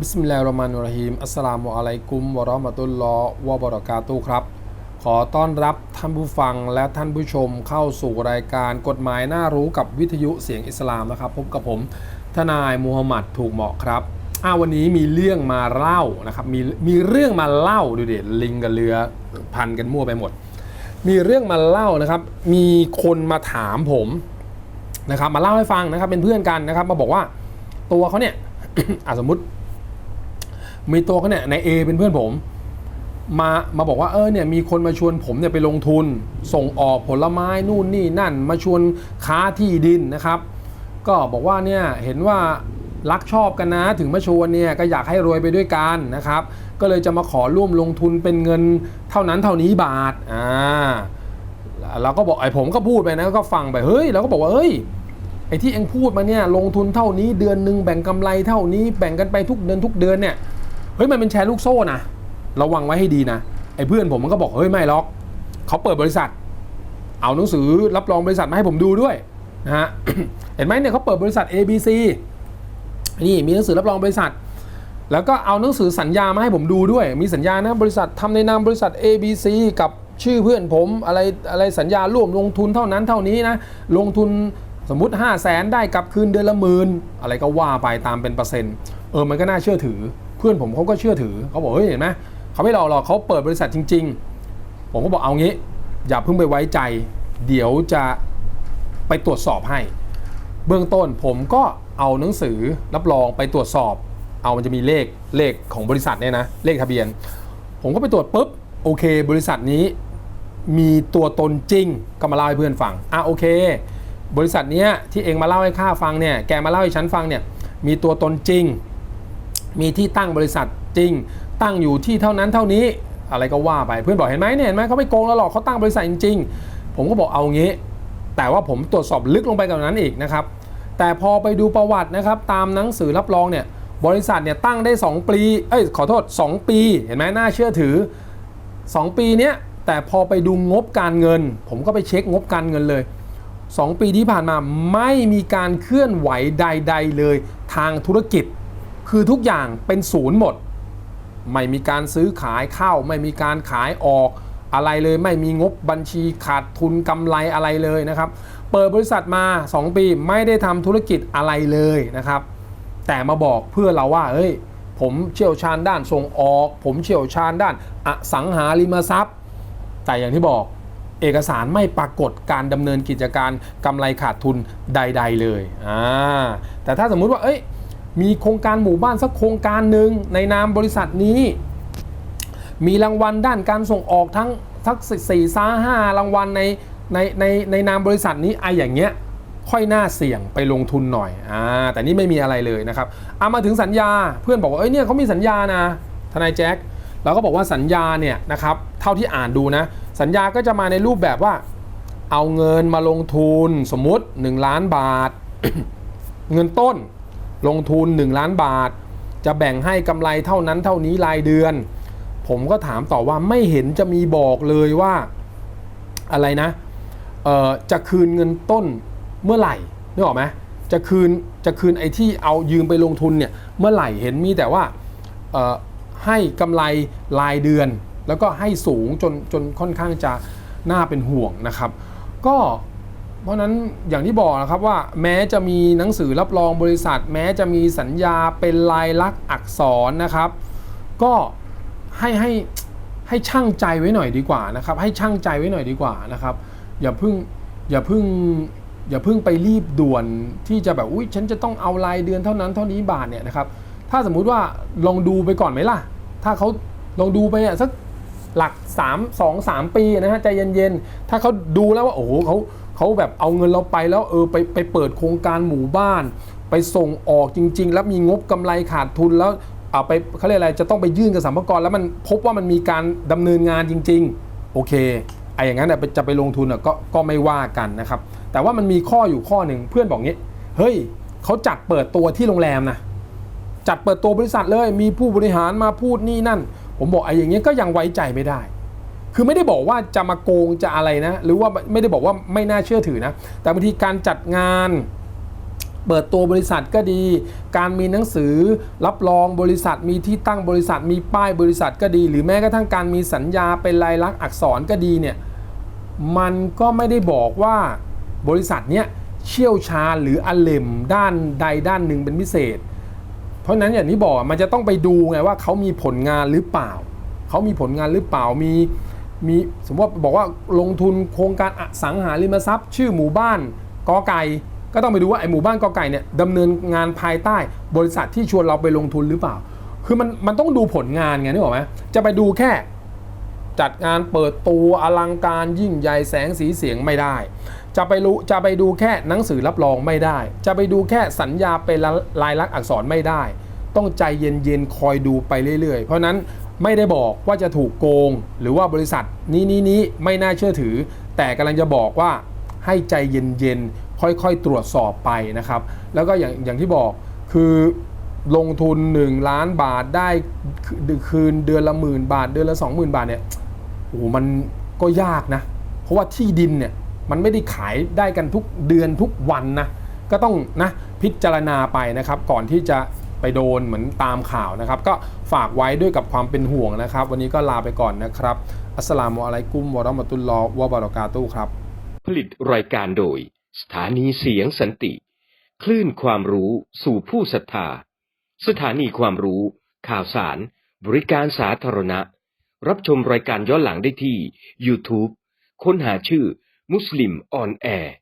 บิสมิลลาฮิรเราะห์มานิรเราะฮีมอัสสลามุอะลัยกุมวะเราะห์มะตุลลอฮ์วะบะเราะกาตุครับ ขอต้อนรับท่านผู้ฟังและท่านผู้ชมเข้าสู่รายการกฎหมายน่ารู้กับวิทยุเสียงอิสลามนะครับ พบกับผมทนายมูฮัมหมัดถูกเหมาะครับอ้าวันนี้มีเรื่องมาเล่านะครับมีมีเรื่องมาเล่าดูเด็ดลิงกับเรือพันกันมั่วไปหมด มีเรื่องมาเล่านะครับ มีคนมาถามผมนะครับ มาเล่าให้ฟังนะครับเป็นเพื่อนกันนะครับ มาบอกว่าตัวเขาเนี่ย อะสมมติ มีตัวเขาเนี่ยในเอเป็นเพื่อนผม มามาบอกว่าเออเนี่ยมีคนมาชวนผมเนี่ยไปลงทุน ส่งออกผลไม้นู่นนี่นั่น มาชวนค้าที่ดินนะครับ ก็บอกว่าเนี่ยเห็นว่ารักชอบกันนะถึงมาชวนเนี่ยก็อยากให้รวยไปด้วยกันนะครับ ก็เลยจะมาขอร่วมลงทุนเป็นเงินเท่านั้นเท่านี้บาทอ่าเราก็บอกไอ้ผมก็พูดไปนะก็ฟังไปเฮ้ยเราก็บอกว่าเฮ้ยไอ้ที่เองพูดมาเนี่ยลงทุนเท่านี้เดือนหนึ่งแบ่งกำไรเท่านี้แบ่งกันไปทุกเดือนทุกเดือนเนี่ย เฮ้ยมันเป็นแชร์ลูกโซ่นะระวังไว้ให้ดีนะไอ้เพื่อนผมมันก็บอกเฮ้ยไม่หรอกเขาเปิดบริษัท เอาหนังสือรับรองบริษัทมาให้ผมดูด้วยนะฮะเห็นไหมเนี่ยเขาเปิดบริษัท ABC นี่มีหนังสือรับรองบริษัท แล้วก็เอาหนังสือสัญญามาให้ผมดูด้วย มีสัญญานะบริษัททำในนามบริษัท ABC กับชื่อเพื่อนผมอะไรอะไรสัญญาร่วมลงทุนเท่านั้นเท่านี้นะลงทุนสมมุติ 5 0 0แสนได้กลับคืนเดือนละหมื่นอะไรก็ว่าไปตามเป็นเปอร์เซ็นต์เออมันก็น่าเชื่อถือ เพื่อนผมเขาก็เชื่อถือเขาบอกเฮ้ยเห็นไหมเขาไม่หลอกหรอกเขาเปิดบริษัทจริง ๆ ผมก็บอกเอางี้ อย่าเพิ่งไปไว้ใจ เดี๋ยวจะไปตรวจสอบให้ เบื้องต้นผมก็เอาหนังสือรับรองไปตรวจสอบ เอามันจะมีเลขเลขของบริษัทเนี่ยนะเลขทะเบียน ผมก็ไปตรวจปุ๊บโอเค บริษัทนี้มีตัวตนจริงก็มาเล่าให้เพื่อนฟังอะโอเค บริษัทเนี้ยที่เองมาเล่าให้ข้าฟังเนี่ยแกมาเล่าให้ฉันฟังเนี่ยมีตัวตนจริง มีที่ตั้งบริษัทจริง ตั้งอยู่ที่เท่านั้นเท่านี้อะไรก็ว่าไปเพื่อนบอกเห็นไหมเนี่ยเห็นไหมเขาไม่โกงเราหรอกเขาตั้งบริษัทจริง ๆ ผมก็บอกเอางี้ แต่ว่าผมตรวจสอบลึกลงไปกว่านั้นอีกนะครับ แต่พอไปดูประวัตินะครับ ตามหนังสือรับรองเนี่ยบริษัทเนี่ยตั้งได้ 2 ปี เอ้ยขอโทษ 2 ปี เห็นไหมน่าเชื่อถือ 2 ปีเนี้ยแต่พอไปดูงบการเงิน ผมก็ไปเช็คงบการเงินเลย 2 ปีที่ผ่านมาไม่มีการเคลื่อนไหวใด ๆ เลยทางธุรกิจ คือทุกอย่างเป็นศูนย์หมด ไม่มีการซื้อขายเข้า ไม่มีการขายออกอะไรเลย ไม่มีงบบัญชีขาดทุนกำไรอะไรเลยนะครับ เปิดบริษัทมา 2 ปีไม่ได้ทำธุรกิจอะไรเลยนะครับ แต่มาบอกเพื่อเราว่าเฮ้ยผมเชี่ยวชาญด้านส่งออก ผมเชี่ยวชาญด้านอสังหาริมทรัพย์ แต่อย่างที่บอกเอกสารไม่ปรากฏการดำเนินกิจการกำไรขาดทุนใด ๆ เลยอ่าแต่ถ้าสมมุติว่าเอ้ย มีโครงการหมู่บ้านสักโครงการหนึ่งในนามบริษัทนี้ มีรางวัลด้านการส่งออกทั้งทักสี่ซาห้ารางวัลในในในในนามบริษัทนี้ไออย่างเงี้ยค่อยน่าเสี่ยงไปลงทุนหน่อยอ่าแต่นี่ไม่มีอะไรเลยนะครับเอามาถึงสัญญาเพื่อนบอกว่าเอ้ยเนี่ยเขามีสัญญานะทนายแจ็คเราก็บอกว่าสัญญาเนี่ยนะครับเท่าที่อ่านดูนะ สัญญาก็จะมาในรูปแบบว่า เอาเงินมาลงทุนสมมุติ 1 ล้านบาท เงินต้น ลงทุน 1 ล้านบาท จะแบ่งให้กำไรเท่านั้นเท่านี้รายเดือน ผมก็ถามต่อว่าไม่เห็นจะมีบอกเลยว่าอะไรนะจะคืนเงินต้นเมื่อไหร่นึกออกไหมจะคืนจะคืนไอ้ที่เอายืมไปลงทุนเนี่ยเมื่อไหร่เห็นมีแต่ว่าให้กำไรรายเดือน แล้วก็ให้สูงจนจนค่อนข้างจะน่าเป็นห่วงนะครับ ก็ เพราะนั้นอย่างที่บอกนะครับว่าแม้จะมีหนังสือรับรองบริษัท แม้จะมีสัญญาเป็นลายลักษณ์อักษรนะครับ ก็ให้ให้ให้ช่างใจไว้หน่อยดีกว่านะครับ ให้ช่างใจไว้หน่อยดีกว่านะครับ อย่าเพิ่งอย่าเพิ่งอย่าเพิ่งไปรีบด่วนที่จะแบบอุ้ยฉันจะต้องเอารายเดือนเท่านั้นเท่านี้บาทเนี่ยนะครับถ้าสมมุติว่าลองดูไปก่อนไหมล่ะ ถ้าเขาลองดูไปอะสัก หลัก 3 2 3 ปีนะฮะใจเย็นๆ ถ้าเขาดูแล้วว่าโอ้โหเขาเขาแบบเอาเงินเราไปแล้วเออไปไปเปิดโครงการหมู่บ้าน ไปส่งออกจริง ๆ แล้วมีงบกำไรขาดทุนแล้วเอาไปเขาเรียกอะไรจะต้องไปยื่นกับสัมภากรแล้วมันพบว่ามันมีการดำเนินงานจริง ๆ โอเคไอ้อย่างนั้นน่ะจะไปลงทุนก็ก็ไม่ว่ากันนะครับ แต่ว่ามันมีข้ออยู่ข้อหนึ่งเพื่อนบอกงี้เฮ้ยเขาจัดเปิดตัวที่โรงแรมนะจัดเปิดตัวบริษัทเลยมีผู้บริหารมาพูดนี่นั่น ผมบอกไอ้อย่างเงี้ยก็ยังไว้ใจไม่ได้ คือไม่ได้บอกว่าจะมาโกงจะอะไรนะ หรือว่าไม่ได้บอกว่าไม่น่าเชื่อถือนะ แต่บางทีการจัดงานเปิดตัวบริษัทก็ดี การมีหนังสือรับรองบริษัท มีที่ตั้งบริษัท มีป้ายบริษัทก็ดี หรือแม้กระทั่งการมีสัญญาเป็นลายลักษณ์อักษรก็ดีเนี่ย มันก็ไม่ได้บอกว่าบริษัทเนี้ยเชี่ยวชาญหรืออเลมด้านใดด้านหนึ่งเป็นพิเศษ ราะนั้นอย่างที่บอกมันจะต้องไปดูไงว่าเขามีผลงานหรือเปล่า เขามีผลงานหรือเปล่ามีมีสมมติว่าบอกว่าลงทุนโครงการอสังหาริมทรัพย์ ชื่อหมู่บ้านกอไก่ก็ต้องไปดูว่าไอหมู่บ้านกอไก่เนี่ยดำเนินงานภายใต้ บริษัทที่ชวนเราไปลงทุนหรือเปล่า คือมันมันต้องดูผลงานไงนึกออกไหมจะไปดูแค่ จัดงานเปิดตัวอลังการยิ่งใหญ่แสงสีเสียงไม่ได้ จะไปรู้จะไปดูแค่หนังสือรับรองไม่ได้ จะไปดูแค่สัญญาเป็นลายลักษณ์อักษรไม่ได้ ต้องใจเย็นๆคอยดูไปเรื่อยๆ เพราะนั้นไม่ได้บอกว่าจะถูกโกง หรือว่าบริษัทนี้นี้นี้ไม่น่าเชื่อถือ แต่กำลังจะบอกว่าให้ใจเย็นๆค่อยๆตรวจสอบไปนะครับ แล้วก็อย่างอย่างที่บอกคือลงทุน 1 ล้านบาทได้คืนเดือนละหมื่นบาท เดือนละ 20,000 บาทเนี่ย โอ้โหมันก็ยากนะ เพราะว่าที่ดินเนี่ยมันไม่ได้ขายได้กันทุกเดือนทุกวันนะ ก็ต้องนะพิจารณาไปนะครับ ก่อนที่จะไปโดนเหมือนตามข่าวนะครับ ก็ฝากไว้ด้วยกับความเป็นห่วงนะครับ วันนี้ก็ลาไปก่อนนะครับ อัสสลามุอะลัยกุมวะเราะมะตุลลอฮ์วะบะเราะกาตุครับ ผลิตรายการโดย สถานีเสียงสันติ คลื่นความรู้สู่ผู้ศรัทธา สถานีความรู้ ข่าวสาร บริการสาธารณะ รับชมรายการย้อนหลังได้ที่ YouTube ค้นหาชื่อมุสลิมออนแอร์